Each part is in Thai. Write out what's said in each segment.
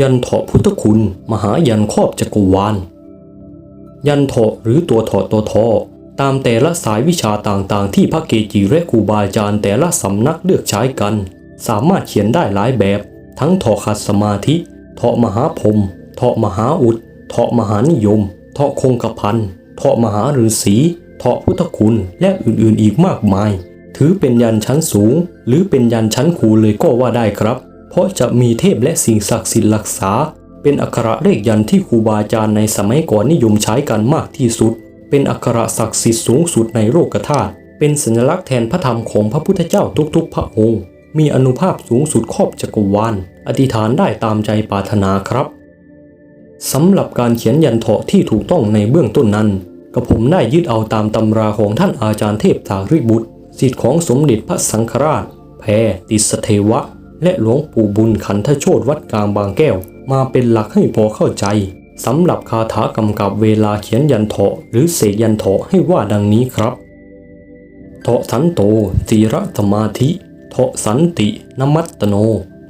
ยันเถาะพุทธคุณ มหายันครอบจักรวาล ยันเถาะหรือตัวเถาะตัวทอตามแต่ละสายวิชาต่างๆ ที่พระเกจิและครูบาอาจารย์แต่ละสำนักเลือกใช้กัน สามารถเขียนได้หลายแบบ ทั้งเถาะขัดสมาธิเถาะมหาพรมเถาะมหาอุดเถาะมหานิยมเถาะคงกระพันเถาะมหาฤาษีเถาะพุทธคุณและอื่นๆอีกมากมาย ถือเป็นยันชั้นสูง หรือเป็นยันชั้นครูเลยก็ว่าได้ครับ เพราะจะมีเทพและสิ่งศักดิ์สิทธิ์รักษา เป็นอักขระเลขยันที่ครูบาอาจารย์ในสมัยก่อนนิยมใช้กันมากที่สุด เป็นอักขระศักดิ์สิทธิ์สูงสุดในโลกธาตุเป็นสัญลักษณ์แทนพระธรรมของพระพุทธเจ้าทุกๆ พระองค์ มีอนุภาพสูงสุดครอบจักรวาลอธิษฐานได้ตามใจปรารถนาครับสำหรับการเขียนยันเถาะที่ถูกต้องในเบื้องต้นนั้นกระผมได้ยึดเอาตามตำราของท่านอาจารย์เทพสารีบุตรศิษย์ของสมเด็จพระสังฆราช แพรติสเทวะ และหลวงปู่บุญขันธโชตวัดกลางบางแก้ว มาเป็นหลักให้พอเข้าใจสำหรับคาถากำกับเวลาเขียนยันเถาะหรือเสกยันเถาะให้ว่าดังนี้ครับเถาะสันโตจีระสมาธิเถาะสันตินมัตตโน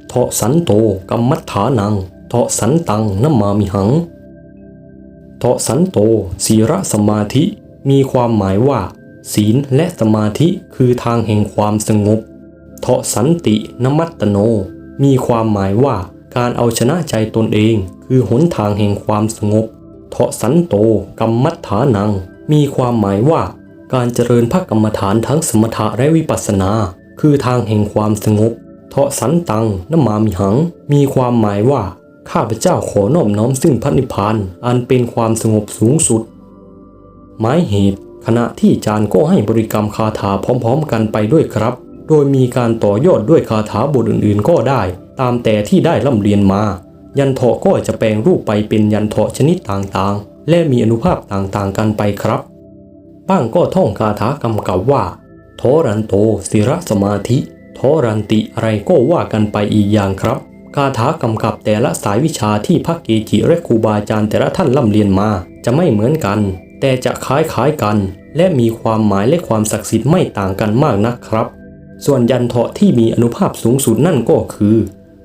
เถาะสันโตกัมมัฏฐานังเถาะสันตังนมามิหังเถาะสันโตศีระสมาธิ มีความหมายว่า ศีลและสมาธิคือทางแห่งความสงบ เถาะสันตินมัตตโน มีความหมายว่าการเอาชนะใจตนเอง คือหนทางแห่งความสงบ เถาะสันโตกัมมัฏฐานัง มีความหมายว่า การเจริญพระกรรมฐานทั้งสมถะและวิปัสสนา คือทางแห่งความสงบ เถาะสันตังนมามิหัง มีความหมายว่า ข้าพเจ้าขอนอบน้อมซึ่งพระนิพพาน อันเป็นความสงบสูงสุด หมายเหตุ ขณะที่จารย์ก็ให้บริกรรมคาถาพร้อมๆ กันไปด้วยครับ โดยมีการต่อยอดด้วยคาถาบทอื่นๆก็ได้ ตามแต่ที่ได้ร่ำเรียนมา ยันเถาะก็จะแปลงรูปไปเป็นยันเถาะชนิดต่างๆ และมีอนุภาพต่างๆกันไปครับ บ้างก็ท่องคาถากำกับว่าทอรันโตศิระสมาธิทอรันติอะไรก็ว่ากันไปอีกอย่างครับ คาถากำกับแต่ละสายวิชาที่พระเกจิและครูบาอาจารย์แต่ละท่านร่ำเรียนมา จะไม่เหมือนกัน แต่จะคล้ายๆกัน และมีความหมายและความศักดิ์สิทธิ์ไม่ต่างกันมากนักครับ ส่วนยันเถาะที่มีอนุภาพสูงสุดนั่นก็คือ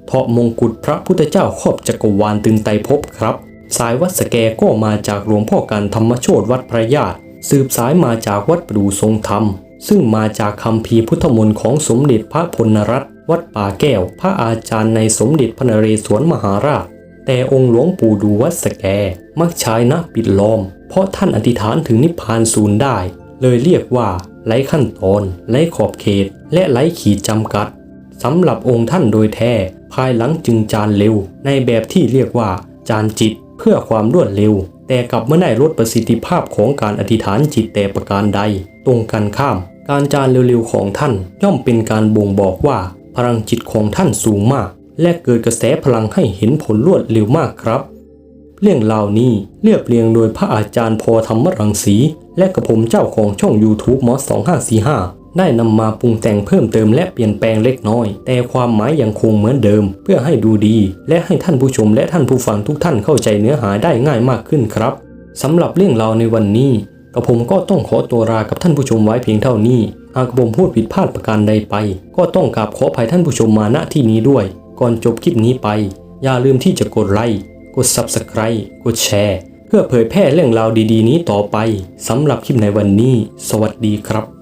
เถาะมงกุฎพระพุทธเจ้าครอบจักรวาลตึงไตรภพครับ สายวัดสแกก็มาจากหลวงพ่อการธรรมโชตวัดพระญาติสืบสายมาจากวัดปรูทรงธรรม ซึ่งมาจากคำพีพุทธมนต์ของสมเด็จพระพลนรัตน์วัดป่าแก้ว พระอาจารย์ในสมเด็จพระนเรศวรมหาราช แต่องค์หลวงปู่ดูวัดสแก มักใช้นะปิดล้อม เพราะท่านอธิษฐานถึงนิพพานศูนย์ได้ เลยเรียกว่าไร้ขั้นตอนไร้ขอบเขต และไร้ขีดจำกัดสำหรับองค์ท่านโดยแท้ ภายหลังจึงจานเร็ว ในแบบที่เรียกว่า จานจิตเพื่อความรวดเร็ว แต่กลับไม่ได้ลดประสิทธิภาพของการอธิษฐานจิตแต่ประการใด ตรงกันข้าม การจานเร็วๆของท่านย่อมเป็นการบ่งบอกว่า พลังจิตของท่านสูงมาก และเกิดกระแสพลังให้เห็นผลรวดเร็วมากครับ เรื่องราวนี้เรียบเรียงโดยพระอาจารย์พอธรรมรังสี และกระผมเจ้าของช่อง YouTube มอส2545 ได้นำมาปรุงแต่งเพิ่มเติมและเปลี่ยนแปลงเล็กน้อย แต่ความหมายยังคงเหมือนเดิม เพื่อให้ดูดี และให้ท่านผู้ชมและท่านผู้ฟังทุกท่านเข้าใจเนื้อหาได้ง่ายมากขึ้นครับสำหรับเรื่องราวในวันนี้กระผมก็ต้องขอตัวลากับท่านผู้ชมไว้เพียงเท่านี้ หากกระผมพูดผิดพลาดประการใดไป ก็ต้องกราบขออภัยท่านผู้ชมมาณที่นี้ด้วย ก่อนจบคลิปนี้ไป อย่าลืมที่จะกดไลค์ กด Subscribe กดแชร์ เพื่อเผยแพร่เรื่องราวดีๆ นี้ต่อไปสำหรับคลิปในวันนี้ สวัสดีครับ